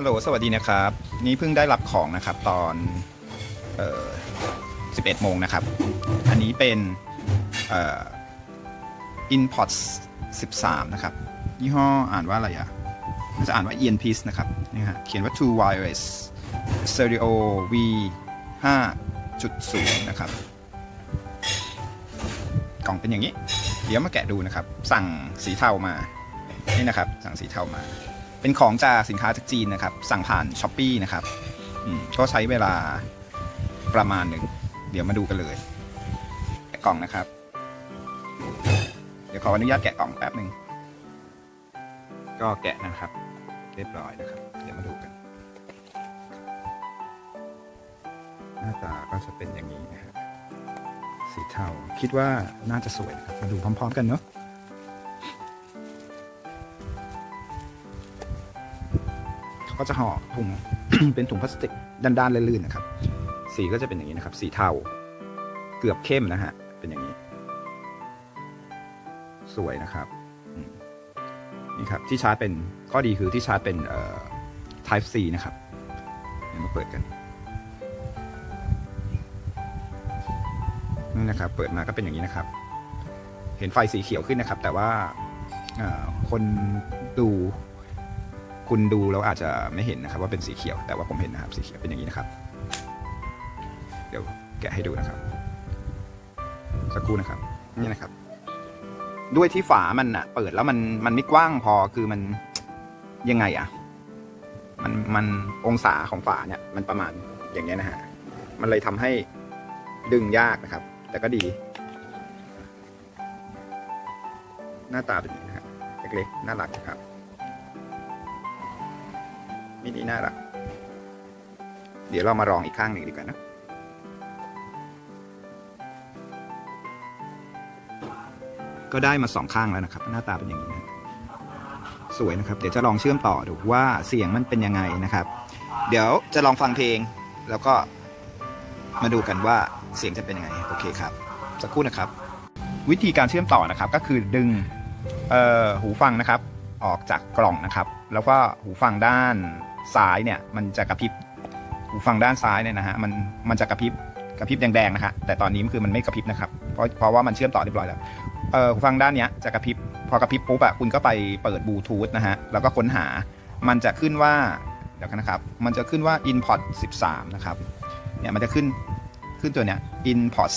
ฮัลโหล สวัสดีนะครับ นี่เพิ่งได้รับของนะครับ ตอนเอ่อ11โมงนะครับ อันนี้เป็นเอ่อ Inpot 13 นะครับ ยี่ห้ออ่านว่าอะไรอะมันจะอ่านว่า Ian Peace นะครับนี่ฮะเขียนว่า True Wireless Stereo V 5.0 นะครับ กล่องเป็นอย่างนี้ เดี๋ยวมาแกะดูนะครับ สั่งสีเทามา นี่นะครับ สั่งสีเทามา เป็นของจากสินค้าจากจีนนะครับ สั่งผ่านช้อปปีนะครับก็ใช้เวลาประมาณหนึ่ง เดี๋ยวมาดูกันเลย แกะกล่องนะครับ เดี๋ยวขออนุญาตแกะกล่องแป๊บหนึ่ง ก็แกะนะครับ เรียบร้อยนะครับ เดี๋ยวมาดูกัน หน้าตาก็จะเป็นอย่างนี้นะครับ สีเทา คิดว่าน่าจะสวยนะครับ มาดูพร้อม ๆ กันเนาะ ก็จะห่อถุง เป็นถุงพลาสติกด้านๆลื่นๆนะครับ สีก็จะเป็นอย่างนี้นะครับ สีเทาเกือบเข้มนะฮะเป็นอย่างนี้ สวยนะครับนี่ครับที่ชาร์จเป็นข้อดีคือที่ชาร์จเป็นเอ่อ Type C นะครับมาเปิดกันนี่นะครับ เปิดมาก็เป็นอย่างนี้นะครับ เห็นไฟสีเขียวขึ้นนะครับ แต่ว่าคนดู คุณดูแล้วอาจจะไม่เห็นนะครับว่าเป็นสีเขียว แต่ว่าผมเห็นนะครับสีเขียวเป็นอย่างนี้นะครับ เดี๋ยวแกะให้ดูนะครับ สักครู่นะครับ นี่นะครับ ด้วยที่ฝามันอะเปิดแล้วมันมันไม่กว้างพอคือมันยังไงอะมันมันองศาของฝาเนี่ย มันประมาณอย่างเงี้ยนะฮะมันเลยทำให้ดึงยากนะครับ แต่ก็ดี หน้าตาเป็นอย่างนี้นะครับเล็กๆน่ารักนะครับ มินิน่ารัก เดี๋ยวเรามาลองอีกข้างหนึ่งดีกว่านะก็ได้มาสองข้างแล้วนะครับ หน้าตาเป็นอย่างนี้นะสวยนะครับ เดี๋ยวจะลองเชื่อมต่อดูว่าเสียงมันเป็นยังไงนะครับ เดี๋ยวจะลองฟังเพลง แล้วก็มาดูกันว่าเสียงจะเป็นยังไงโอเคครับสักครู่นะครับ วิธีการเชื่อมต่อนะครับก็คือดึงหูฟังนะครับ ออกจากกล่องนะครับ แล้วก็หูฟังด้าน ซ้ายเนี่ยมันจะกระพริบหูฟังด้านซ้ายเนี่ยนะฮะมันมันจะกระพริบกระพริบแดงๆนะครับแต่ตอนนี้คือมันไม่กระพริบนะครับเพราะเพราะว่ามันเชื่อมต่อเรียบร้อยแล้วเอ่อหูฟังด้านเนี้ยจะกระพริบพอกระพริบปุ๊บอะคุณก็ไปเปิดบลูทูธนะฮะแล้วก็ค้นหามันจะขึ้นว่าเดี๋ยวกันนะครับ มันจะขึ้นว่า input 13 นะครับเนี่ยมันจะขึ้นขึ้นตัวเนี้ย input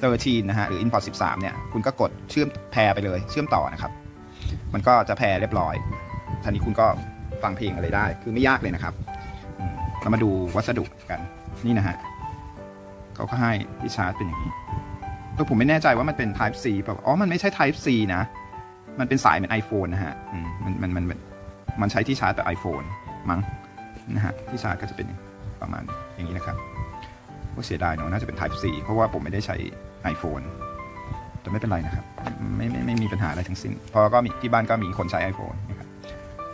13นะฮะหรือ input 13 เนี่ยคุณก็กดเชื่อมแพรไปเลย เชื่อมต่อนะครับ มันก็จะแพรเรียบร้อยทีนี้คุณก็ ฟังเพลงอะไรได้ คือไม่ยากเลยนะครับเรามาดูวัสดุกันนี่นะฮะเขาก็ให้ที่ชาร์จเป็นอย่างนี้ตัวผมไม่แน่ใจว่ามันเป็น Type C เปล่าอ๋อมันไม่ใช่ Type C นะ มันเป็นสายเหมือน iPhone นะฮะมันมันมันมันใช้ที่ชาร์จแบบ iPhone มั้งนะฮะที่ชาร์จก็จะเป็นประมาณอย่างนี้นะครับก็เสียดายเนาะน่าจะเป็น Type C เพราะว่าผมไม่ได้ใช้ iPhone แต่ไม่เป็นไรนะครับ ไม่ไม่ไม่มีปัญหาอะไรทั้งสิ้นเพราะก็มีที่บ้านก็มีคนใช้ iPhone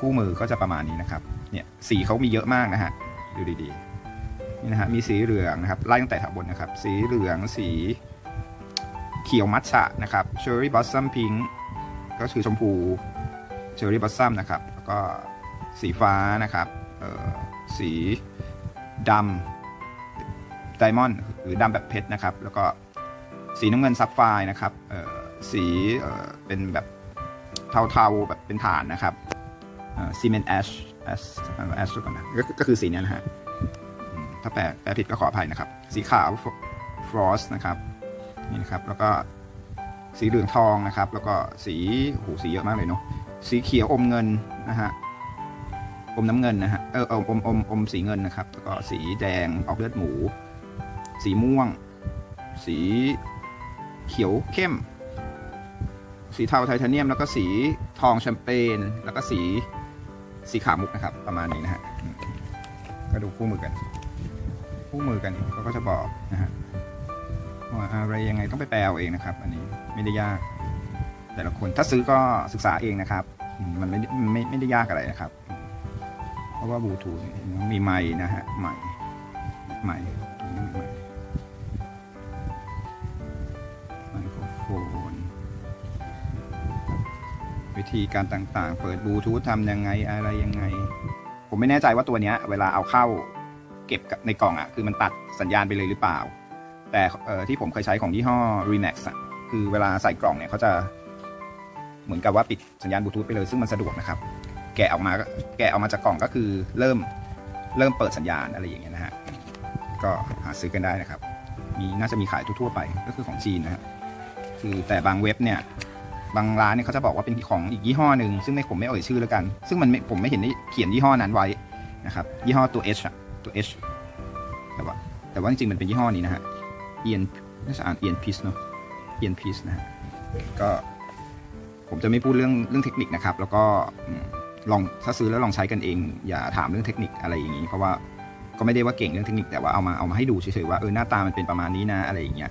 คู่มือก็จะประมาณนี้นะครับ เนี่ยสีเขามีเยอะมากนะฮะ ดูดีๆ นี่นะฮะ มีสีเหลืองนะครับ ไล่ตั้งแต่แถวบนนะครับ สีเหลือง สีเขียวมัทฉะนะครับ Cherry Blossom Pink ก็คือชมพู Cherry Blossom นะครับ แล้วก็สีฟ้านะครับ เอ่อ สีดำ Diamond หรือดำแบบเพชรนะครับ แล้วก็สีน้ำเงินซับไฟนะครับ เอ่อ สี เอ่อ เป็นแบบเทาๆ แบบเป็นฐานนะครับ ซีเมนต์แอชแอชแอชก่อนนะก็ก็คือสีนี้นะฮะถ้าแปลแปลผิดก็ขออภัยนะครับ สีขาวฟรอสนะครับนี่นะครับ แล้วก็สีเหลืองทองนะครับ แล้วก็สีโอ้สีเยอะมากเลยเนาะสีเขียวอมเงินนะฮะอมน้ำเงินนะฮะเอออมอมอมอมสีเงินนะครับ แล้วก็สีแดงออกเลือดหมู สีม่วง สีเขียวเข้ม สีเทาไทเทเนียม แล้วก็สีทองแชมเปญแล้วก็สี สีขาวมุกนะครับ ประมาณนี้นะฮะก็ดูคู่มือกัน คู่มือกันเขาก็จะบอกนะฮะว่าอะไรยังไงต้องไปแปลเองนะครับ อันนี้ไม่ได้ยาก แต่ละคนถ้าซื้อก็ศึกษาเองนะครับ มันไม่ไม่ไม่ได้ยากอะไรนะครับ เพราะว่าบลูทูธมีไม้นะฮะไม้ไม้ไม้ไม ธีการต่างๆ เปิดบลูทูธทำยังไงอะไรยังไง ผมไม่แน่ใจว่าตัวเนี้ย เวลาเอาเข้าเก็บในกล่องอะ คือมันตัดสัญญาณไปเลยหรือเปล่า แต่ที่ผมเคยใช้ของยี่ห้อ Remax อะคือเวลาใส่กล่องเนี่ยเขาจะเหมือนกับว่าปิดสัญญาณบลูทูธไปเลยซึ่งมันสะดวกนะครับ แกะออกมาก็แกะออกมาจากกล่องก็คือเริ่มเริ่มเปิดสัญญาณอะไรอย่างเงี้ยนะฮะก็หาซื้อกันได้นะครับ มีน่าจะมีขายทั่วๆไปก็คือของจีนนะครับคือแต่บางเว็บเนี่ย บางร้านเนี่ยเขาจะบอกว่าเป็นของอีกยี่ห้อหนึ่งซึ่งไม่ผมไม่เอ่ยชื่อแล้วกัน ซึ่งมันไม่ผมไม่เห็นได้เขียนยี่ห้อนั้นไว้นะครับยี่ห้อตัว H อะตัว H แต่ว่าแต่ว่าจริงๆมันเป็นยี่ห้อนี้นะฮะ Ian น่าจะอ่าน Ian Peace เนอะ Ian Peace นะฮะก็ผมจะไม่พูดเรื่องเรื่องเทคนิคนะครับ แล้วก็ลองถ้าซื้อแล้วลองใช้กันเอง อย่าถามเรื่องเทคนิคอะไรอย่างนี้ เพราะว่าก็ไม่ได้ว่าเก่งเรื่องเทคนิคแต่ว่าเอามาเอามาให้ดูเฉยๆว่าเออหน้าตามันเป็นประมาณนี้นะอะไรอย่างเงี้ย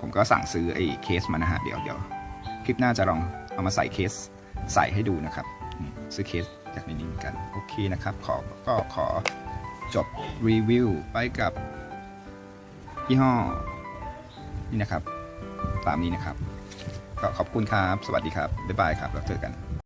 ผมก็สั่งซื้อไอ้เคสมานะฮะเดี๋ยวเดี๋ยวคลิปหน้าจะลองเอามาใส่เคสใส่ให้ดูนะครับซื้อเคสจากในนี้เหมือนกันโอเคนะครับ ขอก็ขอจบรีวิวไปกับยี่ห้อนี่นะครับ ตามนี้นะครับ ก็ขอบคุณครับ สวัสดีครับ บ๊ายบายครับ แล้วเจอกัน